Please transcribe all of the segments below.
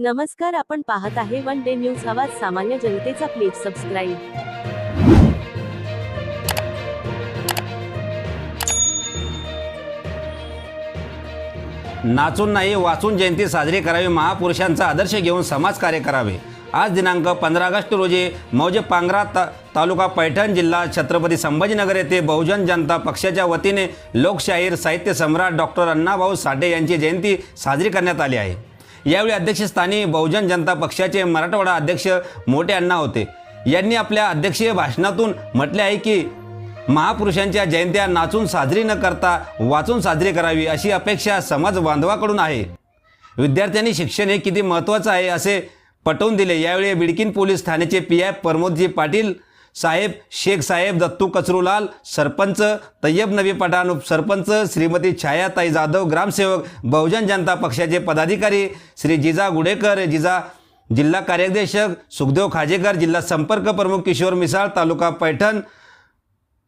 नमस्कार आपण पाहत आहे वन डे न्यूज आवाज सामान्य जनतेचा प्लीज सबस्क्राईब नाचून नाही वाचून जयंती साजरी करावी महापुरुषांचा आदर्श घेऊन समाज कार्य करावे. आज दिनांक पंधरा ऑगस्ट रोजी मौजे पांगरा ता तालुका पैठण जिल्हा छत्रपती संभाजीनगर येथे बहुजन जनता पक्षाच्या वतीने लोकशाहीर साहित्य सम्राट डॉक्टर अण्णाभाऊ साठे यांची जयंती साजरी करण्यात आली आहे. यावेळी अध्यक्षस्थानी बहुजन जनता पक्षाचे मराठवाडा अध्यक्ष मोठे अण्णा होते. यांनी आपल्या अध्यक्षीय भाषणातून म्हटले आहे की महापुरुषांच्या जयंत्या नाचून साजरी न करता वाचून साजरी करावी अशी अपेक्षा समाज बांधवाकडून आहे. विद्यार्थ्यांनी शिक्षण हे किती महत्त्वाचं आहे असे पटवून दिले. यावेळी बिडकीन पोलीस ठाण्याचे पी आय प्रमोदजी पाटील साहेब शेख साहेब दत्तू कचरूलाल सरपंच तय्यब नबी पठाण उपसरपंच श्रीमती छायाताई जाधव ग्रामसेवक बहुजन जनता पक्षाचे पदाधिकारी श्री जिजा गुडेकर जिजा जिल्हा कार्याध्यक्षक सुखदेव खाजेकर जिल्हा संपर्क प्रमुख किशोर मिसाळ तालुका पैठण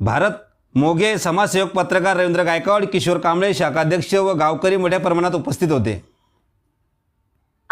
भारत मोगे समाजसेवक पत्रकार रवींद्र गायकवाड किशोर कांबळे शाखाध्यक्ष व गावकरी मोठ्या प्रमाणात उपस्थित होते.